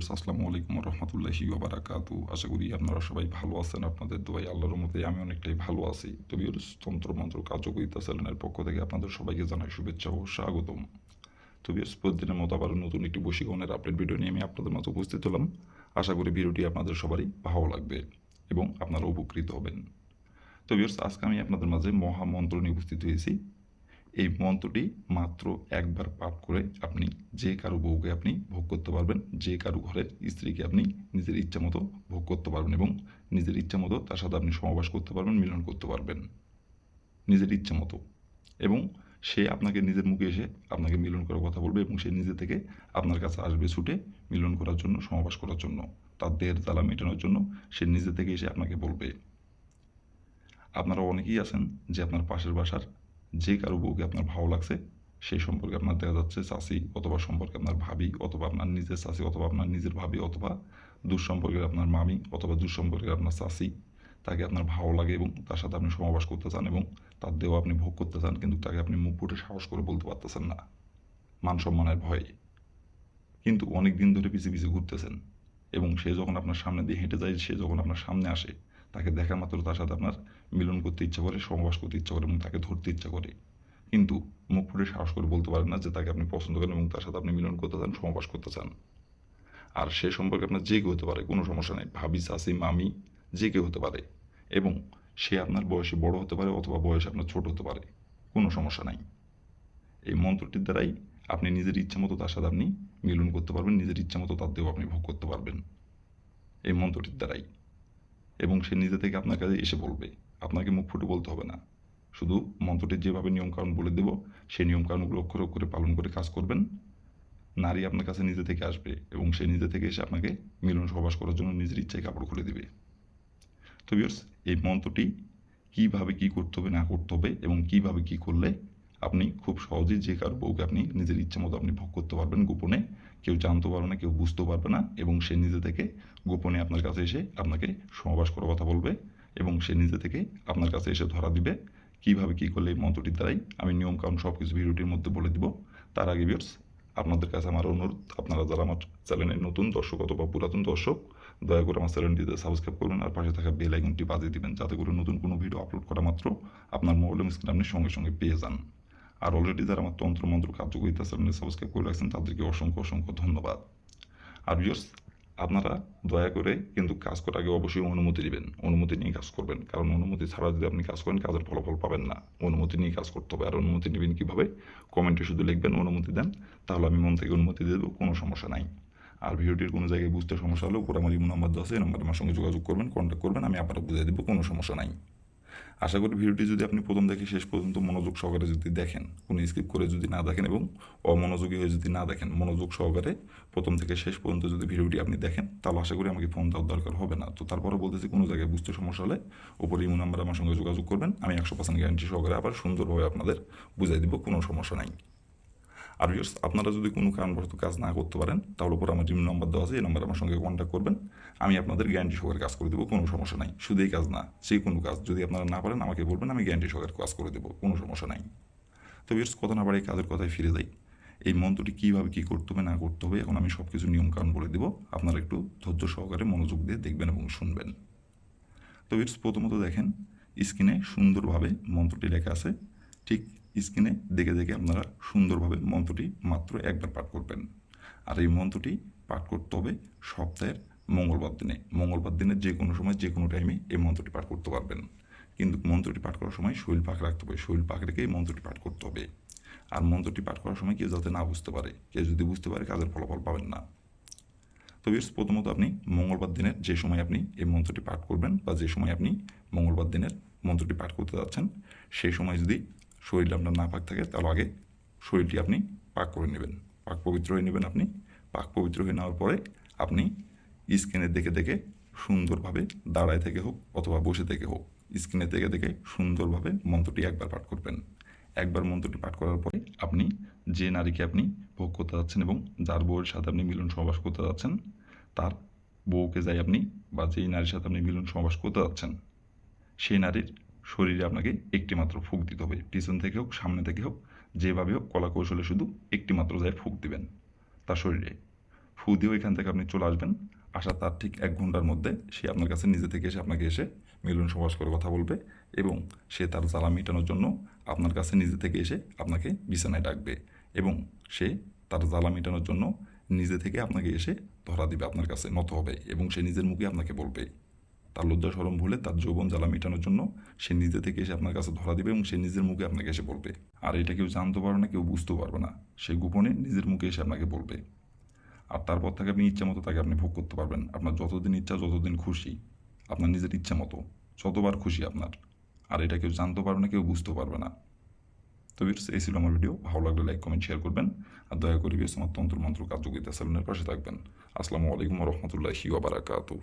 Viewers, আসসালামু আলাইকুম রহমতুল্লাহি বারাকাতু আশা করি আপনারা সবাই ভালো আছেন, আপনাদের দোয়াই আল্লাহর মতে আমি অনেকটাই ভালো আছি। তো ভিউয়ার্স তন্ত্র মন্ত্র কার্যকরিতা চ্যানেলের পক্ষ থেকে আপনাদের সবাইকে জানাই শুভেচ্ছা ও স্বাগতম। তো ভিউয়ার্স, প্রতিদিনের মতো আবার নতুন একটি বশীকরণের আপডেট ভিডিও নিয়ে আমি আপনাদের মাঝে উপস্থিত হলাম। আশা করি ভিডিওটি আপনাদের সবারই ভালো লাগবে এবং আপনারা উপকৃত হবেন। তো ভিউয়ার্স, আজকে আমি আপনাদের মাঝে মহামন্ত্র নিয়ে উপস্থিত হয়েছি। এই মন্ত্রটি মাত্র একবার পাঠ করে আপনি যে কারও বউকে আপনি ভোগ করতে পারবেন, যে কারও ঘরের স্ত্রীকে আপনি নিজের ইচ্ছা মতো ভোগ করতে পারবেন এবং নিজের ইচ্ছা মতো তার সাথে আপনি সমাবাস করতে পারবেন, মিলন করতে পারবেন। নিজের ইচ্ছা মতো। এবং সে আপনাকে নিজের মুখে এসে আপনাকে মিলন করার কথা বলবে এবং সে নিজে থেকে আপনার কাছে আসবে ছুটে মিলন করার জন্য সমাবাস করার জন্য, তার দেহের জ্বালা মেটানোর জন্য সে নিজে থেকে এসে আপনাকে বলবে। আপনারা অনেকেই আছেন যে আপনার পাশের বাসার যে কারও বউকে আপনার ভালো লাগছে সেই সম্পর্কে আপনার দেখা যাচ্ছে চাষি অথবা সম্পর্কে আপনার ভাবি অথবা আপনার নিজের চাষি অথবা আপনার নিজের ভাবি অথবা দুঃসম্পর্কের আপনার মামি অথবা দুঃসম্পর্কের আপনার চাষি, তাকে আপনার ভালো লাগে এবং তার সাথে আপনি সমাবাস করতে চান এবং তার দেহ আপনি ভোগ করতে চান, কিন্তু তাকে আপনি মুখ ফুটে সাহস করে বলতে পারতেছেন না। মান সম্মানের ভয়ে। কিন্তু অনেক দিন ধরে পিছিয়ে পিছিয়ে ঘুরতেছেন এবং সে যখন আপনার সামনে দিয়ে হেঁটে যায়, সে যখন আপনার সামনে আসে তাকে দেখা মাত্র তার সাথে আপনার মিলন করতে ইচ্ছা করে সমাবাস করতে ইচ্ছা করে এবং তাকে ধরতে ইচ্ছা করে। কিন্তু মুখ ফুটে সাহস করে বলতে পারেন না যে তাকে আপনি পছন্দ করেন এবং তার সাথে আপনি মিলন করতে চান সমাবাস করতে চান। আর সে সম্পর্কে আপনার যে কেউ হতে পারে, কোনো সমস্যা নেই। ভাবি চাষি মামি, যে কেউ হতে পারে এবং সে আপনার বয়সে বড় হতে পারে অথবা বয়সে আপনার ছোট হতে পারে, কোনো সমস্যা নাই। এই মন্ত্রটির দ্বারাই আপনি নিজের ইচ্ছা মতো তার সাথে আপনি মিলন করতে পারবেন, নিজের ইচ্ছা মতো তার দেহ আপনি ভোগ করতে পারবেন। এই মন্ত্রটির দ্বারাই। এবং সে নিজে থেকে আপনার কাছে এসে বলবে, আপনাকে মুখ ফুটে বলতে হবে না। শুধু মন্ত্রটির যেভাবে নিয়মকানুন বলে দেব, সেই নিয়মকানুনগুলো অক্ষরে অক্ষরে পালন করে কাজ করবেন। নারী আপনার কাছে নিজে থেকে আসবে এবং সে নিজে থেকে এসে আপনাকে মিলন সহবাস করার জন্য নিজের ইচ্ছায় কাপড় খুলে দেবে। তো বিয়ার্স এই মন্ত্রটি কীভাবে কী করতে হবে, না করতে হবে এবং কীভাবে কী করলে আপনি খুব সহজেই যে কারও বউকে আপনি নিজের ইচ্ছা মতো আপনি ভোগ করতে পারবেন, গোপনে কেউ জানতে পারবে না, কেউ বুঝতেও পারবে না এবং সে নিজে থেকে গোপনে আপনার কাছে এসে আপনাকে সমাবাস করার কথা বলবে এবং সে নিজে থেকে আপনার কাছে এসে ধরা দিবে। কীভাবে কী করলে এই মন্ত্রটির দ্বারাই আমি নিয়মকানুন সব কিছু ভিডিওটির মধ্যে বলে দিব। তার আগে বিয়ার্স আপনাদের কাছে আমার অনুরোধ, আপনারা যারা আমার চ্যানেলের নতুন দর্শক অথবা পুরাতন দর্শক, দয়া করে আমার চ্যানেলটিতে সাবস্ক্রাইব করবেন আর পাশে থাকা বেল আইকনটি বাজিয়ে দিবেন যাতে করে নতুন কোনো ভিডিও আপলোড করা মাত্র আপনার মোবাইল স্ক্রিন আপনি সঙ্গে সঙ্গে পেয়ে যান। আর অলরেডি যারা আমার তন্ত্র মন্ত্র কার্যকরিতা চ্যানেলে সাবস্ক্রাইব করে রাখছেন, তাদেরকে অসংখ্য অসংখ্য ধন্যবাদ। আর ভিউয়ার্স আপনারা দয়া করে কিন্তু কাজ করার আগে অবশ্যই অনুমতি নেবেন। অনুমতি নিয়ে কাজ করবেন। কারণ অনুমতি ছাড়া যদি আপনি কাজ করেন, কাজের ফলাফল পাবেন না। অনুমতি নিয়ে কাজ করতে হবে। আর অনুমতি নেবেন কীভাবে? কমেন্টে শুধু লিখবেন, অনুমতি দেন, তাহলে আমি মন থেকে অনুমতি দেবো, কোনো সমস্যা নাই। আর ভিডিওটির কোনো জায়গায় বুঝতে সমস্যা হলে উপরে আমার ইমো নাম্বার দেওয়া আছে, এই নাম্বারে আমার সঙ্গে যোগাযোগ করবেন কন্ট্যাক্ট করবেন, আমি আপনারা বুঝিয়ে দেবো, কোনো সমস্যা নাই। আশা করি ভিডিওটি যদি আপনি প্রথম থেকে শেষ পর্যন্ত মনোযোগ সহকারে যদি দেখেন, কোনো স্কিপ করে যদি না দেখেন এবং অমনোযোগী হয়ে যদি না দেখেন, মনোযোগ সহকারে প্রথম থেকে শেষ পর্যন্ত যদি ভিডিওটি আপনি দেখেন, তাহলে আশা করি আমাকে ফোন দেওয়ার দরকার হবে না। তো তারপরে বলতেছি, কোনো জায়গায় বুঝতে সমস্যা হলে ওপরে ইমো নাম্বার আমার সঙ্গে যোগাযোগ করবেন। আমি একশো পার্সেন্ট গ্যারান্টি সহকারে আবার সুন্দরভাবে আপনাদের বুঝাই দিব, কোনো সমস্যা নাই। আর ভিউয়ার্স, আপনারা যদি কোনো কারণবশত কাজ না করতে পারেন, তাহলে উপর আমার জিম নম্বর দেওয়া আছে, এই নাম্বারে আমার সঙ্গে কন্ট্যাক্ট করবেন। আমি আপনাদের গ্যারান্টি সহকারে কাজ করে দেবো, কোনো সমস্যা নাই। শুধু এই কাজ না, যে কোনো কাজ, যদি আপনারা না পারেন, আমাকে বলবেন, আমি গ্যারান্টি সহকারে কাজ করে দেবো, কোনো সমস্যা নাই। তো ভিউয়ার্স, কথা না বাড়ি কাজের কথায় ফিরে যাই। এই মন্ত্রটি কীভাবে কী করতে হবে, না করতে হবে, এখন আমি সব কিছু নিয়মকানুন বলে দেবো। আপনারা একটু ধৈর্য সহকারে মনোযোগ দিয়ে দেখবেন এবং শুনবেন। তো ভিউয়ার্স, প্রথমত দেখেন, স্ক্রিনে সুন্দরভাবে মন্ত্রটি লেখা আছে। ঠিক স্ক্রিনে দেখে দেখে আপনারা সুন্দরভাবে মন্ত্রটি মাত্র একবার পাঠ করবেন। আর এই মন্ত্রটি পাঠ করতে হবে সপ্তাহের মঙ্গলবার দিনে। মঙ্গলবার দিনে যে কোনো সময়, যে কোনো টাইমে এই মন্ত্রটি পাঠ করতে পারবেন। কিন্তু মন্ত্রটি পাঠ করার সময় শৈল পাখ রাখতে হবে। শৈল পাখ রেখে এই মন্ত্রটি পাঠ করতে হবে। আর মন্ত্রটি পাঠ করার সময় কেউ যাতে না বুঝতে পারে, কেউ যদি বুঝতে পারে কাজের ফলাফল পাবেন না। তো বেশ, প্রথমত আপনি মঙ্গলবার দিনের যে সময় আপনি এই মন্ত্রটি পাঠ করবেন বা যে সময় আপনি মঙ্গলবার দিনের মন্ত্রটি পাঠ করতে যাচ্ছেন, সেই সময় যদি শরীরটা আপনার না পাক থাকে, তাহলে আগে শরীরটি আপনি পাক করে নেবেন। পাক পবিত্র হয়ে নেবেন আপনি। পাক পবিত্র হয়ে নেওয়ার পরে আপনি স্ক্রিনে দেখে দেখে সুন্দরভাবে দাঁড়ায় থেকে হোক অথবা বসে থেকে হোক স্ক্রিনে দেখে দেখে সুন্দরভাবে মন্ত্রটি একবার পাঠ করবেন। একবার মন্ত্রটি পাঠ করার পরে আপনি যে নারীকে আপনি ভোগ করতে যাচ্ছেন এবং যার বউয়ের সাথে আপনি মিলন সহবাস করতে যাচ্ছেন, তার বউকে যাই আপনি বা যেই নারীর সাথে আপনি মিলন সহবাস করতে যাচ্ছেন, সেই নারীর শরীরে আপনাকে একটি মাত্র ফুক দিতে হবে। পিছন থেকে হোক, সামনে থেকে হোক, যেভাবে হোক কলা কৌশলে শুধু একটি মাত্র যায় ফুক দিবেন তার শরীরে। ফু দিয়েও এখান থেকে আপনি চলে আসবেন। আসা তার ঠিক এক ঘণ্টার মধ্যে সে আপনার কাছে নিজে থেকে এসে আপনাকে এসে মিলন সমাস করে কথা বলবে এবং সে তার জ্বালা মেটানোর জন্য আপনার কাছে নিজে থেকে এসে আপনাকে বিছানায় ডাকবে এবং সে তার জ্বালা মেটানোর জন্য নিজে থেকে আপনাকে এসে ধরা দিবে আপনার কাছে, নত হবে এবং সে নিজের মুখে আপনাকে বলবে। তার লজ্জা সরম ভুলে তার যৌবন জ্বালা মেটানোর জন্য সে নিজে থেকে এসে আপনার কাছে ধরা দিবে এবং সে নিজের মুখে আপনাকে এসে বলবে। আর এটা কেউ জানতে পারবে না কেউ বুঝতেও পারবে না। সে গোপনে নিজের মুখে এসে আপনাকে বলবে। আর তারপর থেকে আপনি ইচ্ছা মতো তাকে আপনি ভোগ করতে পারবেন। আপনার যতদিন ইচ্ছা যতদিন খুশি আপনার নিজের ইচ্ছা মতো যতবার খুশি আপনার। আর এটা কেউ জানতে পারবে না কেউ বুঝতেও পারবে না। তো ভিউয়ার্স, এই ছিল আমার ভিডিও। ভালো লাগলে লাইক কমেন্ট শেয়ার করবেন। আর দয়া করে ভিউয়ার্স আমার তন্ত্র মন্ত্র কার্যকরিতা সেলুনের পাশে থাকবেন। আসসালামু আলাইকুম রহমতুল্লাহি ওয়া বারাকাতুহু।